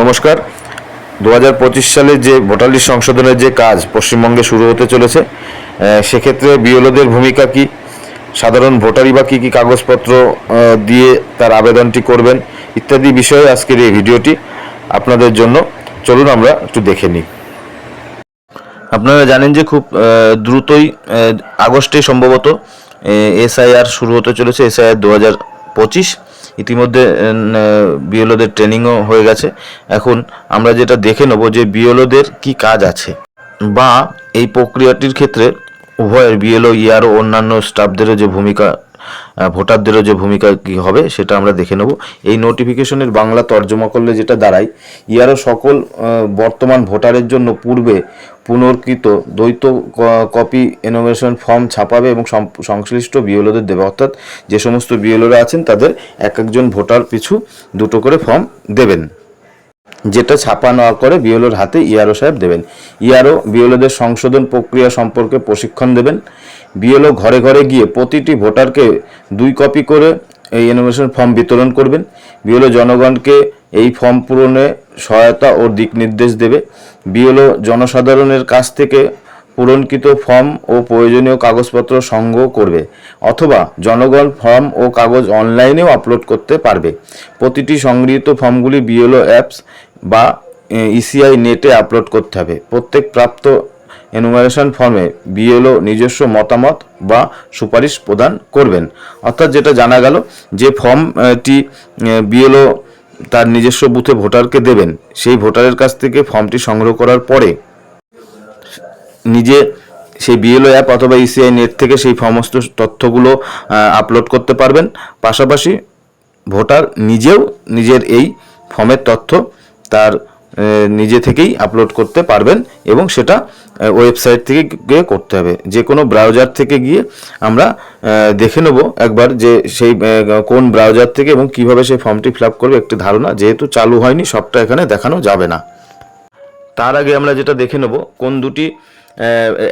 নমস্কার। দু হাজার পঁচিশ সালে যে ভোটার লিস্ট সংশোধনের যে কাজ পশ্চিমবঙ্গে শুরু হতে চলেছে সেক্ষেত্রে বিএলওদের ভূমিকা কি? সাধারণ ভোটারই বা কী কী কাগজপত্র দিয়ে তার আবেদনটি করবেন, ইত্যাদি বিষয়ে আজকের এই ভিডিওটি আপনাদের জন্য। চলুন আমরা একটু দেখে নিই। আপনারা জানেন যে খুব দ্রুতই আগস্টে সম্ভবত এসআইআর শুরু হতে চলেছে, এসআইআর দু হাজার পঁচিশ। ইতিমধ্যে বিএলওদের ট্রেনিংও হয়ে গেছে। এখন আমরা যেটা দেখে নেব যে বিএলওদের কি কাজ আছে বা এই প্রক্রিয়াটির ক্ষেত্রে উভয়ের বিএলও ইয়ার ও অন্যান্য স্টাফদেরও যে ভূমিকা ভোটারদেরও যে ভূমিকা কি হবে সেটা আমরা দেখে নেব। এই নোটিফিকেশনের বাংলা তর্জমা করলে যেটা দাঁড়ায়, ইয়ারও সকল বর্তমান ভোটারের জন্য পূর্বে পুনর্কৃত দ্বৈত কপি এনোভেশন ফর্ম ছাপাবে এবং সংশ্লিষ্ট বিএলওদের দেবে। অর্থাৎ যে সমস্ত বিএলওরা আছেন তাদের এক একজন ভোটার পিছু দুটো করে ফর্ম দেবেন। যেটা ছাপা না করে বিএলওর হাতে ইআরও সাহেব দেবেন। ইআরও বিএলওদের সংশোধন প্রক্রিয়া সম্পর্কে প্রশিক্ষণ দেবেন। বিএলও ঘরে ঘরে গিয়ে প্রতিটি ভোটারকে দুই কপি করে এই ইনোভেশন ফর্ম বিতরণ করবেন। বিএলও জনগণকে এই ফর্ম পূরণে সহায়তা ও দিক নির্দেশ দেবে। বিএলও জনসাধারণের কাছ থেকে পূরণকৃত ফর্ম ও প্রয়োজনীয় কাগজপত্র সংগ্রহ করবে অথবা জনগণ ফর্ম ও কাগজ অনলাইনেও আপলোড করতে পারবে। প্রতিটি সংগৃহীত ফর্মগুলি বিএলও অ্যাপস বা ইসিআই নেটে আপলোড করতে হবে। প্রত্যেক প্রাপ্ত এনুমারেশন ফর্মে বিএলও নিজস্ব মতামত বা সুপারিশ প্রদান করবেন। অর্থাৎ যেটা জানা গেল যে ফর্মটি বিএলও তার নিজস্ব বুথে ভোটারকে দেবেন, সেই ভোটারের কাছ থেকে ফর্মটি সংগ্রহ করার পরে নিজে সেই বিএলও অ্যাপ অথবা ইসিআই নেট থেকে সেই সমস্ত তথ্যগুলো আপলোড করতে পারবেন। পাশাপাশি ভোটার নিজেও নিজের এই ফর্মের তথ্য তার নিজে থেকেই আপলোড করতে পারবেন এবং সেটা ওয়েবসাইট থেকে গিয়ে করতে হবে। যে কোনো ব্রাউজার থেকে গিয়ে আমরা দেখে নেব একবার যে সেই কোন ব্রাউজার থেকে এবং কীভাবে সেই ফর্মটি ফিল আপ করবে একটি ধারণা। যেহেতু চালু হয়নি, সবটা এখানে দেখানো যাবে না। তার আগে আমরা যেটা দেখে নেব, কোন দুটি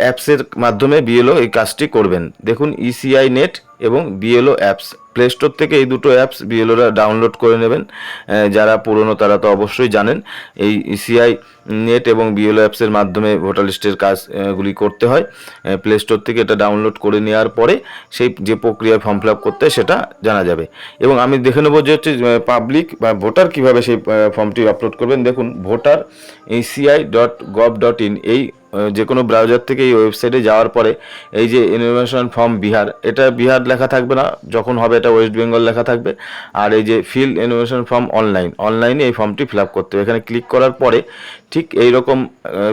অ্যাপসের মাধ্যমে বিএলও এই কাজটি করবেন। দেখুন ইসিআই নেট এবং বিএলও অ্যাপস। প্লে স্টোর থেকে এই দুটো অ্যাপস বিএলওরা ডাউনলোড করে নেবেন। যারা পুরনো তারা তো অবশ্যই জানেন, এই ইসিআই নেট এবং বিএলও অ্যাপসের মাধ্যমে ভোটার লিস্টের কাজগুলি করতে হয়। প্লে স্টোর থেকে এটা ডাউনলোড করে নেওয়ার পরে সেই যে প্রক্রিয়ায় ফর্ম ফিল আপ করতে সেটা জানা যাবে। এবং আমি দেখে নেব যে হচ্ছে পাবলিক বা ভোটার কীভাবে সেই ফর্মটি আপলোড করবেন। দেখুন voter ECI dot gov dot in এই যে কোনো ব্রাউজার থেকে এই ওয়েবসাইটে যাওয়ার পরে এই যে ইনফরমেশন ফর্ম বিহার, এটা বিহার লেখা থাকবে না, যখন হবে এটা ওয়েস্ট বেঙ্গল লেখা থাকবে। আর এই যে ফিল ইনফরমেশন ফর্ম অনলাইন অনলাইনে এই ফর্মটি ফিল আপ করতে হবে। এখানে ক্লিক করার পরে ঠিক এই রকম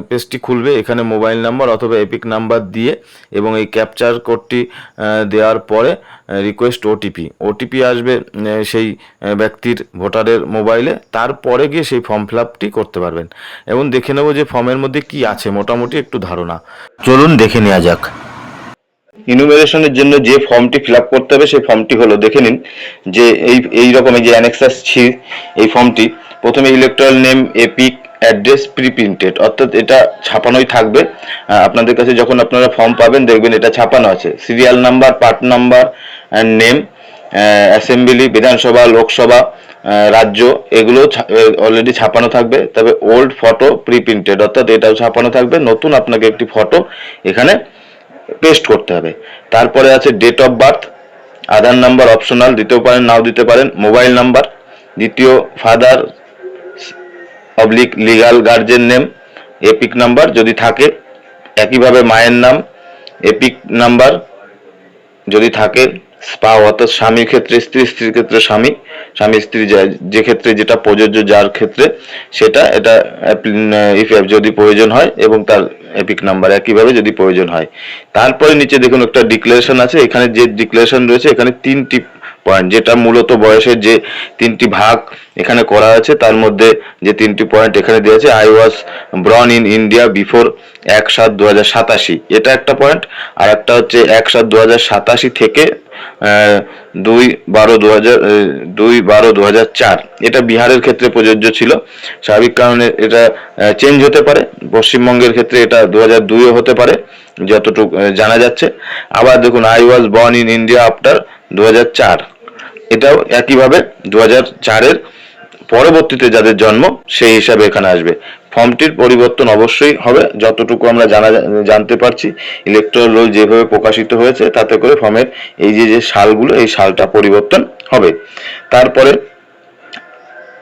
পেজটি খুলবে, এখানে মোবাইল নাম্বার অথবা এপিক নাম্বার দিয়ে এবং এই ক্যাপচার কোডটি দেওয়ার পরে রিকোয়েস্ট ওটিপি ওটিপি আসবে সেই ব্যক্তির ভোটারের মোবাইলে, তারপরে গিয়ে সেই ফর্ম ফিল আপটি করতে পারবেন। এবং দেখে নেব যে ফর্মের মধ্যে কি আছে, মোটামুটি একটু ধারণা। চলুন দেখে নেওয়া যাক। ইনুমেরেশনের জন্য যে ফর্মটি ফিল আপ করতে হবে, সেই ফর্মটি হলো, দেখে নিন যে এই এই রকম এই যে অ্যানেক্সাস ছি, এই ফর্মটি, প্রথমে electoral name EPIC address preprinted অর্থাৎ এটা ছাপানোই থাকবে। আপনাদের কাছে যখন আপনারা ফর্ম পাবেন, দেখবেন এটা ছাপানো আছে। Serial number part number name assembly Vidhan Sabha Lok Sabha রাজ্য এগুলো অলরেডি ছাপানো থাকবে। তবে ওল্ড ফটো প্রি প্রিন্টেড অর্থাৎ এটাও ছাপানো থাকবে। নতুন আপনাকে একটি ফটো এখানে পেস্ট করতে হবে। তারপরে আছে date of birth Aadhaar number optional দিতেও পারেন নাও দিতে পারেন মোবাইল নাম্বার দ্বিতীয় father public legal guardian name EPIC number যদি থাকে, একইভাবে মায়ের নাম এপিক নাম্বার যদি থাকে স্পা অর্থাৎ স্বামীর ক্ষেত্রে, স্ত্রী, স্ত্রীর ক্ষেত্রে স্বামী স্বামী, স্ত্রী যা- ক্ষেত্রে যেটা প্রযোজ্য যার ক্ষেত্রে, সেটা, এটা ইফ যদি প্রয়োজন হয় এবং তার এপিক নাম্বার একইভাবে যদি প্রয়োজন হয়। তারপরে নিচে দেখুন একটা ডিক্লারেশন আছে, এখানে যে ডিক্লারেশন রয়েছে, এখানে তিনটি পয়েন্ট যেটা মূলত বয়সের যে তিনটি ভাগ এখানে করা আছে, তার মধ্যে যে তিনটি পয়েন্ট এখানে দেওয়া আছে I was born in India before এক সাত দু হাজার সাতাশি। এটা একটা পয়েন্ট আর একটা হচ্ছে এক সাত দু হাজার সাতাশি থেকে দুই বারো দু হাজার দুই বারো দু হাজার চার। এটা বিহারের ক্ষেত্রে প্রযোজ্য ছিল। স্বাভাবিক কারণে এটা চেঞ্জ হতে পারে। পশ্চিমবঙ্গের ক্ষেত্রে এটা দু হাজার দুইও হতে পারে, যতটুকু জানা যাচ্ছে। আবার দেখুন I was born in India after দু হাজার চার। এটাও একইভাবে দু চারের পরবর্তীতে যাদের জন্ম, সেই হিসাবে এখানে আসবে। ফর্মটির পরিবর্তন অবশ্যই হবে, যতটুকু আমরা জানা জানতে পারছি। ইলেকট্রাল রোল যেভাবে প্রকাশিত হয়েছে, তাতে করে ফর্মের এই যে যে সালগুলো, এই সালটা পরিবর্তন হবে। তারপরে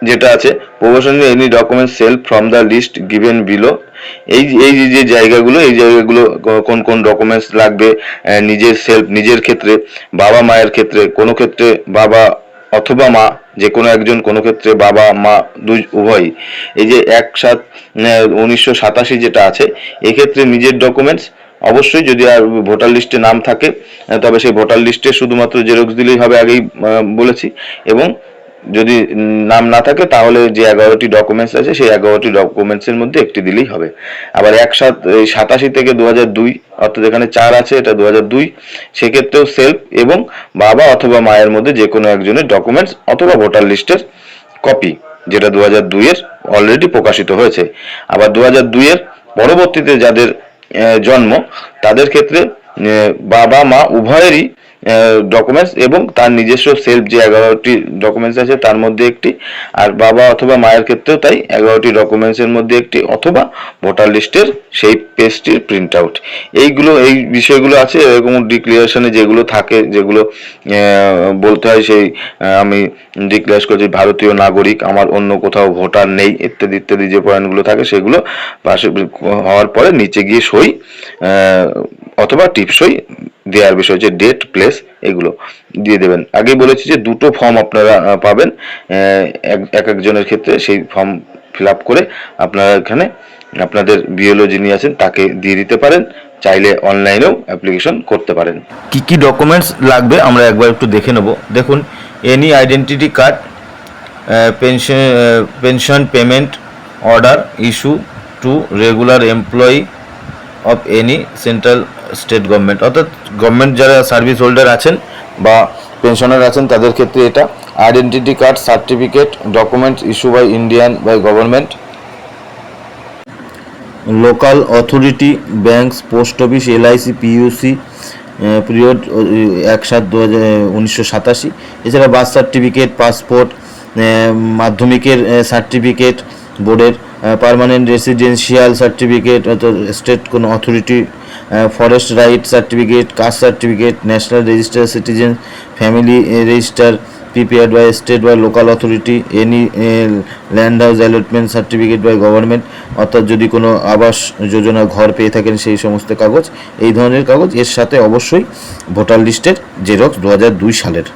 যেটা আছে, promotion any document sell from the list given below এই এই যে- জায়গাগুলো, এই জায়গাগুলো কোন কোন ডকুমেন্টস লাগবে নিজের সেলফ নিজের ক্ষেত্রে, বাবা মায়ের ক্ষেত্রে, কোনো ক্ষেত্রে বাবা অথবা মা, যে কোনো একজন কোনো ক্ষেত্রে বাবা, মা, দুই উভয়ই এই যে এক সাত উনিশশো সাতাশি যেটা আছে, এক্ষেত্রে নিজের ডকুমেন্টস অবশ্যই যদি আর ভোটার লিস্টে নাম থাকে তবে সেই ভোটার লিস্টে শুধুমাত্র জেরক্স দিলেই হবে আগেই বলেছি। এবং যদি নাম না থাকে, তাহলে যে এগারোটি ডকুমেন্টস আছে, সেই এগারোটি ডকুমেন্টসের মধ্যে একটি দিলেই হবে। আবার একসাথ সাতাশি থেকে দু হাজার দুই, অর্থাৎ এখানে চার আছে, এটা দু হাজার দুই, সেক্ষেত্রেও সেলফ এবং বাবা অথবা মায়ের মধ্যে যে কোনো একজনের ডকুমেন্টস অথবা ভোটার লিস্টের কপি যেটা দু হাজার দুইয়ের অলরেডি প্রকাশিত হয়েছে। আবার দু হাজার দুইয়ের পরবর্তীতে যাদের জন্ম, তাদের ক্ষেত্রে বাবা, মা উভয়েরই ডকুমেন্টস এবং তার নিজস্ব সেলফ যে এগারোটি ডকুমেন্টস আছে তার মধ্যে একটি। আর বাবা অথবা মায়ের ক্ষেত্রেও তাই এগারোটি ডকুমেন্টসের মধ্যে একটি অথবা ভোটার লিস্টের সেই পেজটির প্রিন্ট আউট এইগুলো, এই বিষয়গুলো আছে, এরকম ডিক্লিয়ারেশনে যেগুলো থাকে, যেগুলো বলতে হয় সেই আমি ডিক্লেয়ার করছি ভারতীয় নাগরিক, আমার অন্য কোথাও ভোটার নেই, ইত্যাদি ইত্যাদি যে পয়েন্টগুলো থাকে সেগুলো পাশে হওয়ার পরে নিচে গিয়ে সই অথবা টিপসই দেওয়ার বিষয় হচ্ছে ডেট প্লেস এগুলো দিয়ে দেবেন। আগেই বলেছি যে দুটো ফর্ম আপনারা পাবেন এক- এক একজনের ক্ষেত্রে সেই ফর্ম ফিল আপ করে আপনারা এখানে আপনাদের বিএলও যিনি আছেন, তাকে দিয়ে দিতে পারেন, চাইলে অনলাইনেও অ্যাপ্লিকেশন করতে পারেন। কি কি ডকুমেন্টস লাগবে আমরা একবার একটু দেখে নেব। দেখুন any identity card pension pension payment order issue to regular employee of any central state government অর্থাৎ গভর্নমেন্ট যারা সার্ভিস হোল্ডার আছেন বা পেনশনার আছেন, তাদের ক্ষেত্রে এটা identity card certificate documents issue by Indian by government local authority banks post office LIC PUC period এক সাত দু উনিশশো সাতাশি। এছাড়া বার্থ সার্টিফিকেট পাসপোর্ট মাধ্যমিকের সার্টিফিকেট বোর্ডের পার্মানেন্ট রেসিডেন্সিয়াল সার্টিফিকেট অর্থাৎ স্টেট কোনো authority forest right certificate caste certificate national register citizen family register prepared by state বা local authority any land house allotment certificate by government অর্থাৎ যদি কোনো আবাস যোজনা ঘর পেয়ে থাকেন সেই সমস্ত কাগজ, এই ধরনের কাগজ, এর সাথে অবশ্যই ভোটার লিস্টের জেরক্স দু সালের।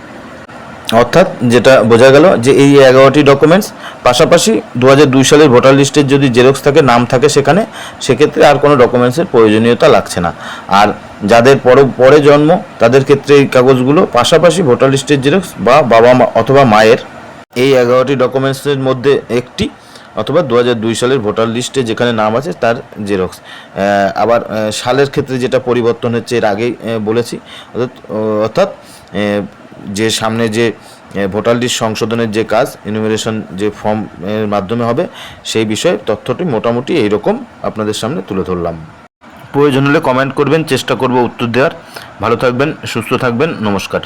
অর্থাৎ যেটা বোঝা গেল যে এই এগারোটি ডকুমেন্টস পাশাপাশি দু দুই সালের ভোটার লিস্টের যদি জেরক্স থাকে, নাম থাকে সেখানে, সেক্ষেত্রে আর কোনো ডকুমেন্টসের প্রয়োজনীয়তা লাগছে না। আর যাদের পরে পরে জন্ম, তাদের ক্ষেত্রে এই কাগজগুলো পাশাপাশি ভোটার লিস্টের জেরক্স বা বাবা মা অথবা মায়ের এই এগারোটি ডকুমেন্টসের মধ্যে একটি অথবা দু সালের ভোটার লিস্টে যেখানে নাম আছে তার জেরক্স আবার সালের ক্ষেত্রে যেটা পরিবর্তন হচ্ছে এর আগেই বলেছি। অর্থাৎ যে সামনে যে ভোটার লিস্ট সংশোধনের যে কাজ ইনুমিনেশন যে ফর্মের মাধ্যমে হবে, সেই বিষয়ে তথ্যটি মোটামুটি এইরকম আপনাদের সামনে তুলে ধরলাম। প্রয়োজন হলে কমেন্ট করবেন, চেষ্টা করব উত্তর দেওয়ার। ভালো থাকবেন, সুস্থ থাকবেন, নমস্কার।